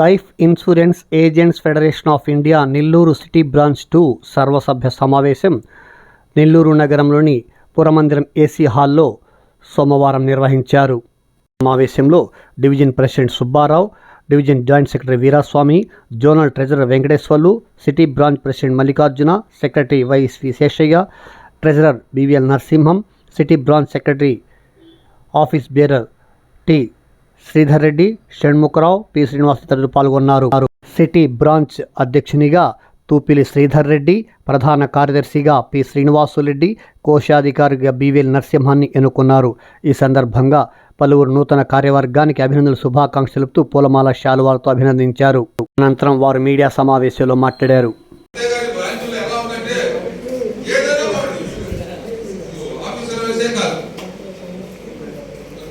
Life insurance agents federation of India Nellore city branch two సర్వసభ్య సమావేశం నెల్లూరు నగరంలోని పురమందిరం AC హాల్లో సోమవారం నిర్వహించారు. సమావేశంలో division president Subbarao division joint secretary Veeraswamy zonal treasurer Venkateswarlu city branch president Mallikarjuna secretary Y S V Seshaiah treasurer B V L Narasimham city branch secretary office bearer T Sridhar Reddy Shanmukharao P. Srinivas తదితరులు పాల్గొన్నారు. City branch అధ్యక్షునిగా తూపిలి శ్రీధర్ రెడ్డి ప్రధాన కార్యదర్శిగా P. Srinivasulu Reddy కోశాధికారిగా బివిఎల్ నరసింహాన్ని ఎన్నుకున్నారు. ఈ సందర్భంగా పలువురు నూతన కార్యవర్గానికి అభినందనలు శుభాకాంక్షలు తెలుపుతూ పూలమాల శాలువాలతో అభినందించారు. అనంతరం వారు మీడియా సమావేశంలో మాట్లాడారు.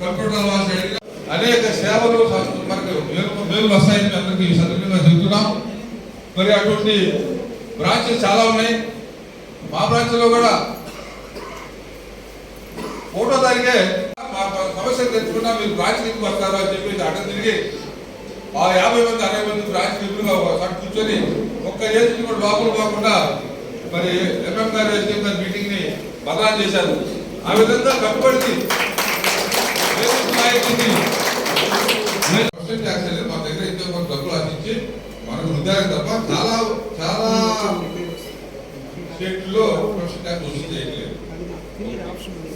కంప్యూటర్ అనేక సేవలు సం- మనకు మేలు వస్తాయని అందరికీ సందర్భంగా చెబుతున్నాం. మరి అటువంటి బ్రాంచెస్ చాలా ఉన్నాయి. మా బ్రాంచ్లో కూడా ఫోటో తారీఖే మా మా సమస్యలు తెచ్చుకున్నా మీరు బ్రాంచ్ ఎందుకు వస్తారు అని చెప్పేసి అడ్డం తిరిగి ఆ యాభై మంది అరవై మంది బ్రాంచ్ ఎదురుగా కూర్చొని ఒక్క ఏజెంట్ కూడా లోపల పోకుండా మరి ఎంఎం గారు ఎస్ఎం గారి మీటింగ్ని బదనాలు చేశారు. ఆ విధంగా కట్టుబడి నాయకుడిని క్వశ్చన్ ట్యాక్స్ అనేది మా దగ్గర ఎంతో కొంత డబ్బులు ఆశించి మనకు వృద్ధాలు తప్ప చాలా చాలా స్టేట్లో క్వశ్చన్ ట్యాక్స్ వసూలు చేయట్లేదు.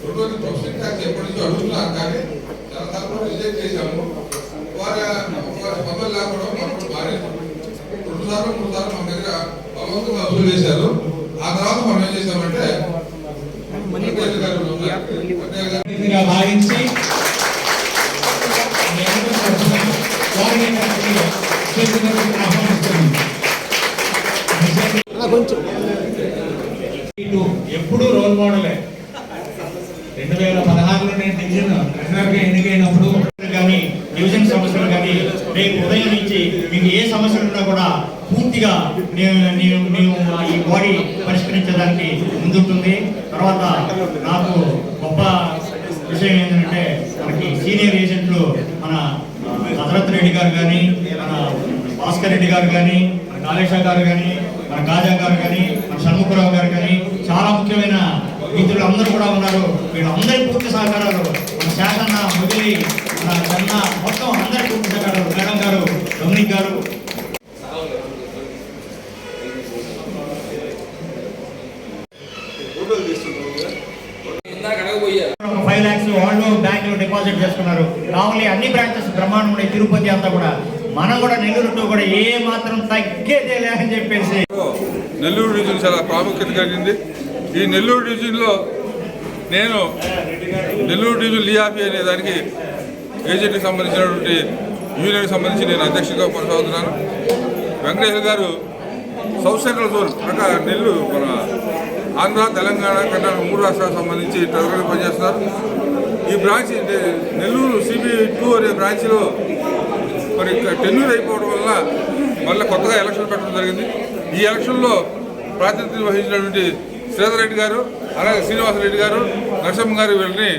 రెండోది ప్రొఫెషన్ ట్యాక్స్ ఎప్పటి నుంచో అడుగుతున్నారు కానీ చాలా సార్లు రిజెక్ట్ చేశాము. వారి వారి స్పందన లేకుండా మనం మారేసాం రెండు సార్లు మూడు సార్లు మన దగ్గర బలవంతంగా వసూలు చేశారు. ఆ తర్వాత మనం ఏం చేశామంటే భావించి ఎప్పుడూ రోల్ మోడలే. రెండు వేల పదహారులో నేను డివిజన్ ట్రెజరర్గా ఎన్నికైనప్పుడు కానీ డివిజన్ సమస్యలు కానీ రేపు ఉదయం నుంచి మీకు ఏ సమస్యలు ఉన్నా కూడా పూర్తిగా నేను నేను మేము ఈ బాడీ పరిష్కరించడానికి ముందుంటుంది. తర్వాత నాకు గొప్ప విషయం ఏంటంటే మనకి సీనియర్ ఏజెంట్లు మన హజరత్ రెడ్డి గారు కానీ మన భాస్కర్ రెడ్డి గారు కానీ మన కాళేశ గారు కానీ మన కాజా గారు కానీ మన షణ్ముఖరావు గారు కానీ చాలా ముఖ్యమైన మిత్రులు అందరూ కూడా ఉన్నారు. వీళ్ళందరి పూర్తి సహకారాలు మన శాసన ముగిలి మన చెన్న మొత్తం అందరి పూర్తి సహకారాలు. మేడం గారు డొమినిక్ గారు. ఫైవ్ వాళ్ళు బ్యాంకులో డిపాజిట్ చేసుకున్నారు. రావులి అన్ని బ్రాంచెస్ బ్రహ్మాండం తిరుపతి అంతా కూడా. మనం కూడా నెల్లూరు కూడా ఏ మాత్రం తగ్గేదే లేదని చెప్పేసి. నెల్లూరు డివిజన్ చాలా ప్రాముఖ్యత కలిగింది. ఈ నెల్లూరు డివిజన్లో నేను నెల్లూరు డివిజన్ లియాఫీ అనే దానికి ఏజెంట్కి సంబంధించినటువంటి యూనియన్కి సంబంధించి నేను అధ్యక్షుడిగా కొనసాగుతున్నాను. వెంకటేశ్వర గారు సౌత్ సెంట్రల్ జోన్ ప్రకారం నెల్లూరు మన ఆంధ్ర తెలంగాణ కర్ణాటక మూడు రాష్ట్రాలకు సంబంధించి ట్రెజరీగా పనిచేస్తున్నారు. ఈ బ్రాంచ్ నెల్లూరు సిబి టూ అనే బ్రాంచ్లో మరి టెన్యూర్ అయిపోవడం వల్ల మళ్ళీ కొత్తగా ఎలక్షన్ పెట్టడం జరిగింది. ఈ ఎలక్షన్లో ప్రాతినిధ్యం వహించినటువంటి శ్రీధర్ రెడ్డి గారు అలాగే శ్రీనివాసరెడ్డి గారు నరసింహ గారు వీళ్ళని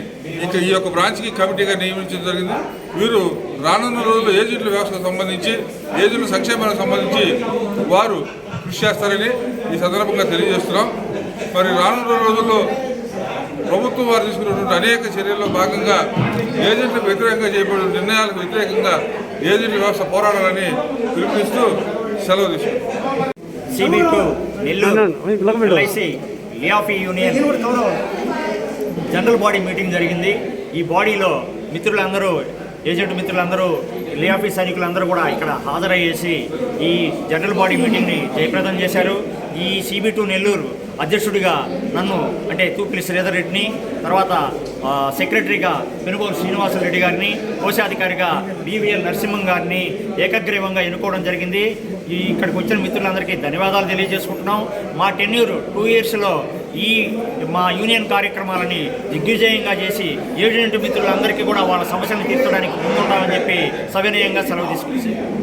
ఇక ఈ యొక్క బ్రాంచ్కి కమిటీగా నియమించడం జరిగింది. వీరు రానున్న రోజుల్లో ఏజెంట్ల వ్యవస్థకు సంబంధించి ఏజెంట్ల సంక్షేమానికి సంబంధించి వారు కృషి చేస్తారని ఈ సందర్భంగా తెలియజేస్తున్నాం. మరి రానున్న రోజుల్లో ప్రభుత్వం వారు తీసుకున్నటువంటి అనేక చర్యల్లో భాగంగా ఏజెంట్లకు వ్యతిరేకంగా చేయబడిన నిర్ణయాలకు వ్యతిరేకంగా ఏజెంట్ల వ్యవస్థ పోరాడాలని పిలుపునిస్తూ సెలవు తీసుకుంటాం. C B two Nellore L I C LIAFI union. General body meeting జరిగింది. ఈ బాడీలో మిత్రులందరూ ఏజెంట్ మిత్రులందరూ లియాఫీ సైనికులందరూ కూడా ఇక్కడ హాజరయ్యేసి ఈ జనరల్ బాడీ మీటింగ్ని జయప్రదం చేశారు. ఈ సిబి టూ నెల్లూరు అధ్యక్షుడిగా నన్ను అంటే తూపిలి శ్రీధర్ రెడ్డిని తర్వాత సెక్రటరీగా పెనుగోలు శ్రీనివాసరెడ్డి గారిని కోశాధికారిగా బీవీఎల్ నరసింహం గారిని ఏకగ్రీవంగా ఎన్నుకోవడం జరిగింది. ఈ ఇక్కడికి వచ్చిన మిత్రులందరికీ ధన్యవాదాలు తెలియజేసుకుంటున్నాం. మా టెన్యూర్ టూ ఇయర్స్లో ఈ మా యూనియన్ కార్యక్రమాలని దిగ్విజయంగా చేసి ఏజెంట్ మిత్రులందరికీ కూడా వాళ్ళ సమస్యలను తీర్చడానికి ముందుంటామని చెప్పి సవినయంగా సెలవు తీసుకొచ్చింది